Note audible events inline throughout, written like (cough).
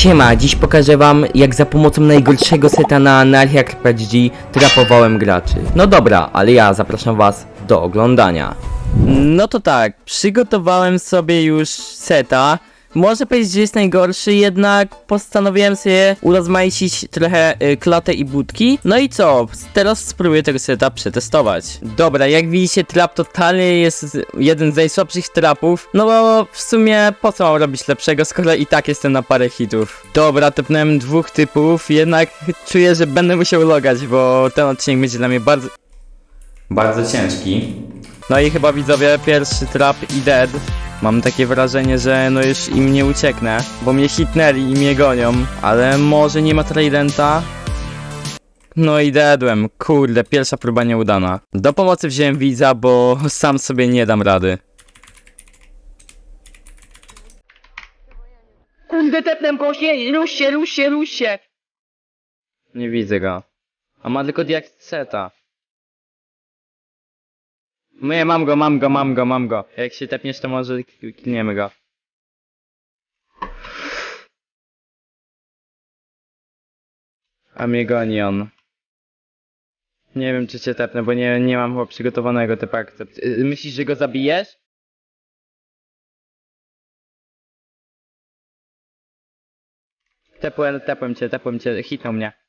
Siema, dziś pokażę wam jak za pomocą najgorszego seta na Anarchia RPG trapowałem graczy. No dobra, ale ja zapraszam was do oglądania. No to tak, przygotowałem sobie już seta. Może powiedzieć, że jest najgorszy, jednak postanowiłem sobie urozmaicić trochę y, klatę i budki. No i co? Teraz spróbuję tego seta przetestować. Dobra, jak widzicie, trap totalnie jest jeden z najsłabszych trapów. No bo w sumie po co mam robić lepszego, skoro i tak jestem na parę hitów. Dobra, tepnąłem dwóch typów, jednak czuję, że będę musiał logać, bo ten odcinek będzie dla mnie bardzo... Bardzo ciężki. No i chyba widzowie, pierwszy trap i dead. Mam takie wrażenie, że no już im nie ucieknę, bo mnie hitnęli i mnie gonią, ale może nie ma tridenta? No i deadłem, kurde, pierwsza próba nieudana. Do pomocy wziąłem widza, bo sam sobie nie dam rady. Kurde, tepnę go, nie, rusz się, rusz się, rusz się. Nie widzę go. A ma tylko diakseta. Nie, mam go, mam go, mam go, mam go. Jak się tepniesz, to może kilniemy go. A mnie on. Nie wiem, czy cię tepnę, bo nie, nie mam chyba przygotowanego typu akcept. Y, Myślisz, że go zabijesz? Tepłem, tepłem cię, tepłem cię, hitnął mnie.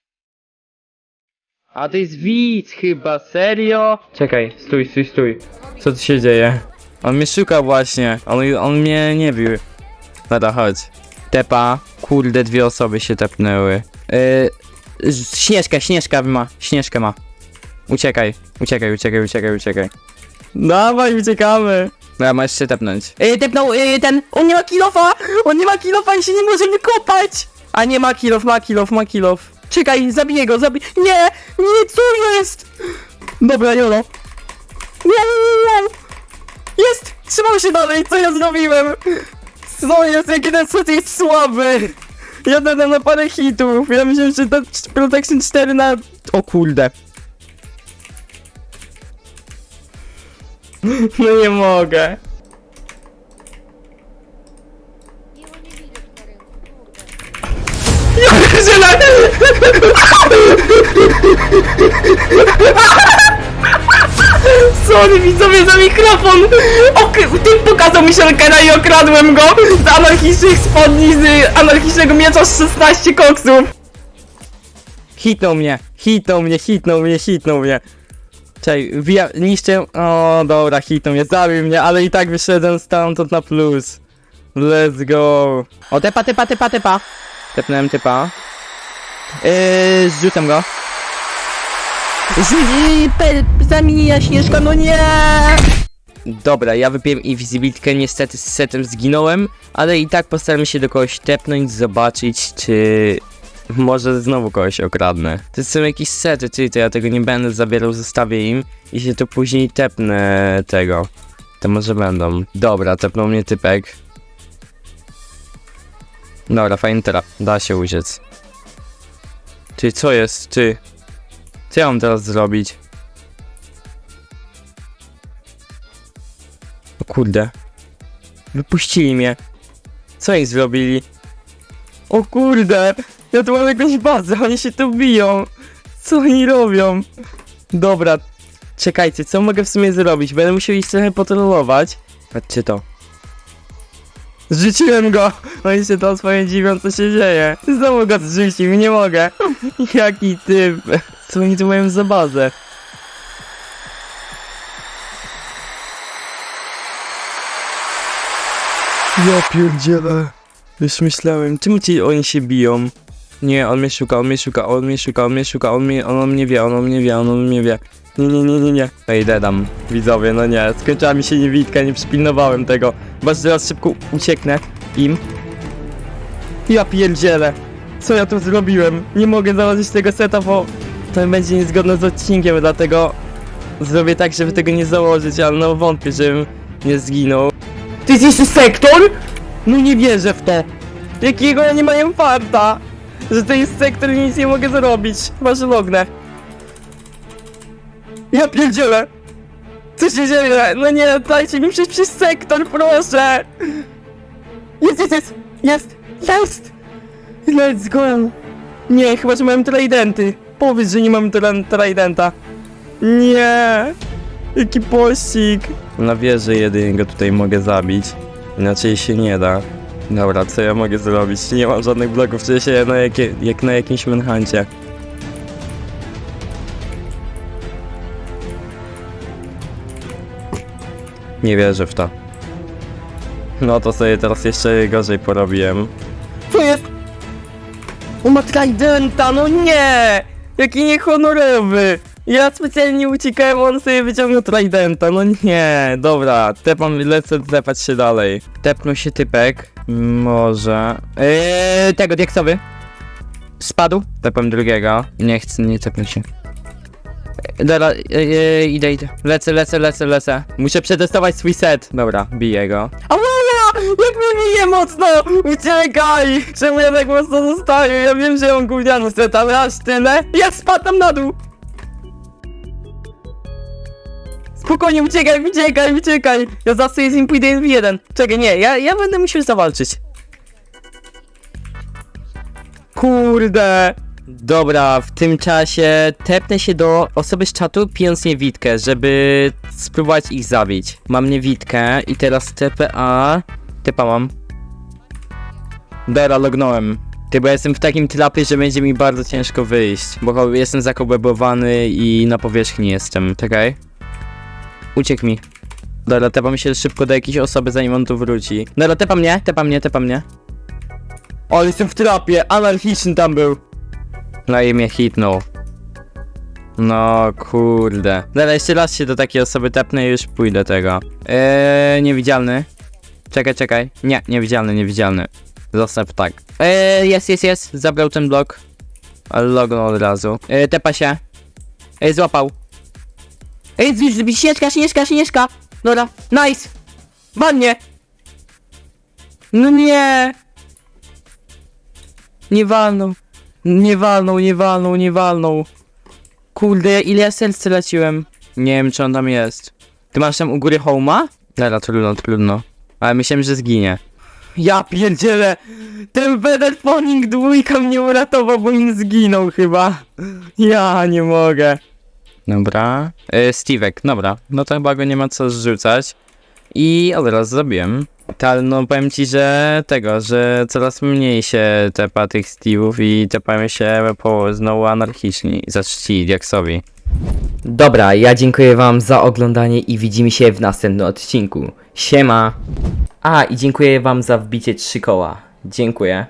A to jest widz chyba, serio? Czekaj, stój, stój, stój. Co tu się dzieje? On mnie szuka właśnie, on, on mnie nie bił. Dobra, chodź. Tepa, kurde, dwie osoby się tepnęły. Yy, śnieżka, śnieżka ma, śnieżkę ma. Uciekaj, uciekaj, uciekaj, uciekaj, uciekaj. Dawaj, uciekamy. Dobra, możesz się tepnąć. Yy, tepnął, yy, ten, on nie ma kilofa, on nie ma kilofa i się nie może wykopać. A nie ma kilof, ma kilof, ma kilof. Czekaj, zabiję go, zabiję, nie, nie, co jest? Dobra, Jolo. Nie, nie, nie. Jest, trzymał się dalej, co ja zrobiłem? Co jest, jaki ten set jest słaby. Ja dodam na parę hitów. Ja myślałem, że to Protection 4 na... O kurde. (laughs) No nie mogę. Sorry widzowie za mikrofon! Ok, tym pokazał mi Shulkera i okradłem go z anarchistycznych spodni, z anarchistycznego miecza z 16 koksów! Hitnął mnie, hitnął mnie, hitnął mnie, hitnął mnie. Czekaj, wija... niszczę... O, dobra, hitnął mnie, zabił mnie, ale i tak wyszedłem stamtąd na plus. Let's go. O, tepa, tepa, tepa, tepa. Tepnąłem typa. Yy, zrzucam go. Zamienia Śnieżka, no nie! Dobra, ja wypiłem invisibilitkę, niestety z setem zginąłem, ale i tak postaram się do kogoś tepnąć, zobaczyć, czy może znowu kogoś okradnę. To są jakieś sety, czyli to ja tego nie będę zabierał, zostawię im i się to później tepnę tego. To może będą. Dobra, tepnął mnie typek. Dobra, fajny trap, da się uciec. Ty, co jest, ty? Co ja mam teraz zrobić? O kurde. Wypuścili mnie. Co ich zrobili? O kurde! Ja tu mam jakąś bazę, oni się tu biją. Co oni robią? Dobra, czekajcie, co mogę w sumie zrobić? Będę musiał iść trochę potrolować. Patrzcie to. Zrzuciłem go! Oni się to swoje dziwią, co się dzieje. Znowu go zrzucił, nie mogę. (laughs) Jaki typ. Co oni tu mają za bazę? Ja pierdzielę. Już myślałem, czemu ci oni się biją? Nie, on mnie szuka, on mnie szuka, on mnie szuka, on mnie szuka, on mnie, on o mnie wie, on o mnie wie, on o mnie wie. Nie, nie, nie, nie, nie. Ej, dedam. Widzowie, no nie, skończyła mi się niewidka, nie przypilnowałem tego. Chyba, że teraz szybko ucieknę im. Ja pierdzielę. Co ja tu zrobiłem? Nie mogę założyć tego seta, bo to będzie niezgodne z odcinkiem, dlatego zrobię tak, żeby tego nie założyć, ale no wątpię, żebym nie zginął. To jest jeszcze sektor? No nie wierzę w to! Jakiego ja nie mają farta! Że to jest sektor i nic nie mogę zrobić. Że lognę. Ja pierdzielę! Co się dzieje? No nie, dajcie mi przejść przez sektor, proszę! Jest, jest, jest! Jest! Jest! Let's go! Nie, chyba, że mam tridenty. Powiedz, że nie mam tridenta. Nie! Jaki pościg! Na wieży jedynie tutaj mogę zabić. Inaczej się nie da. Dobra, co ja mogę zrobić? Nie mam żadnych bloków, czuję się na jakie, jak na jakimś manhuncie. Nie wierzę w to. No to sobie teraz jeszcze gorzej porobiłem. Co jest? On ma tridenta, no nie! Jaki niehonorowy! Ja specjalnie uciekałem, on sobie wyciągnął tridenta, no nie, dobra, tepam, lecę tepać się dalej. Tepnął się typek, może... Eee, tego, dieksowy. Spadł, tepam drugiego. Nie chcę, nie tepnę się. E, Dobra, e, e, idę, idę. Lecę, lecę, lecę, lecę. Muszę przetestować swój set. Dobra, biję go. Jak mnie bije mocno! Uciekaj! Czemu ja tak mocno zostaję? Ja wiem, że on gówniany set, ale aż tyle? Ja spadam na dół! Spokojnie, uciekaj, uciekaj, uciekaj! Ja zawsze z nim pójdę w jeden. Czekaj, nie, ja, ja będę musiał zawalczyć. Kurde! Dobra, w tym czasie tepnę się do osoby z czatu, pijąc niewidkę, żeby spróbować ich zabić. Mam niewidkę i teraz TPA... Typa mam. Dobra, lognąłem. Ty, bo jestem w takim trapie, że będzie mi bardzo ciężko wyjść, bo jestem zakobebowany i na powierzchni jestem. Czekaj. Uciekł mi. Dobra, tepam się szybko do jakiejś osoby, zanim on tu wróci. Dobra, tepa mnie, tepa mnie, tepa mnie. O, jestem w trapie, anarchiczny tam był. No i mnie hitnął. No kurde. Dobra, jeszcze raz się do takiej osoby tepnę i już pójdę tego. Eee, niewidzialny. Czekaj, czekaj. Nie, niewidzialny, niewidzialny. Zostaw tak. Eee, jest, jest, jest. Zabrał ten blok. Lognął od razu. Eee, tepa się. Eee, złapał. Ej, zbliż, śnieżka, śnieżka, śnieżka. Dobra, nice. Wannie. No nie. Nie walnął. Nie walnął, nie walnął, nie walnął. Kurde, ile ja serc straciłem. Nie wiem, czy on tam jest. Ty masz tam u góry homa? Dobra, trudno, trudno. Ale myślałem, że zginie. Ja pierdzielę! Ten Featherphoning dwójka mnie uratował, bo im zginął chyba. Ja nie mogę. Dobra. E, Steve'ek, dobra. No to chyba go nie ma co zrzucać. I od razu zabiłem. Ale no powiem ci, że tego, że coraz mniej się tepa tych Steve'ów i tepają się po znowu anarchiczni, zaczci Diaksowi. Dobra, ja dziękuję wam za oglądanie i widzimy się w następnym odcinku. Siema! A, i dziękuję wam za wbicie trzy koła. Dziękuję.